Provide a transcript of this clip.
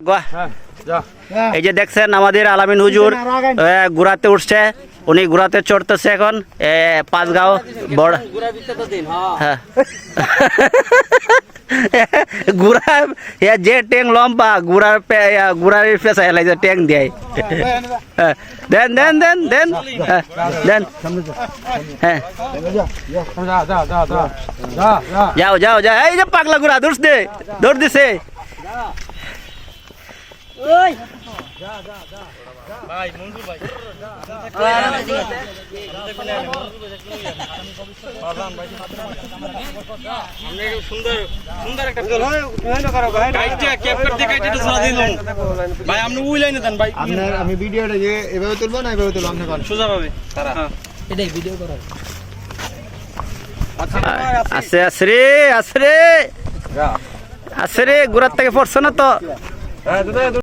বাহ। এই যে দেখছেন আমাদের আলামিন হুজুর এ, ঘোড়াতে উঠছে উনি ঘোড়াতে চড়তেছে এখন এ, পাঁচগাঁও বড় হ্যাঁ। ঘোড়া ইয়া যে ট্যাং লম্বা ইয়া, ঘোড়ার পেশা হেলাইছে ট্যাং দেয়। হ্যাঁ, দেন দেন দেন দেন। হ্যাঁ, দেন। হ্যাঁ। যাও যাও যাও। এই যে পাগলা ঘোড়া দৌড় দে দৌড় দিছে আপনার আমি ভিডিওটা যে এভাবে তুলবো না এভাবে তুলবো আপনি কোন আছে আছে রে আছে রে। আছে রে ঘোড়ার থেকে পড়ছে না তো?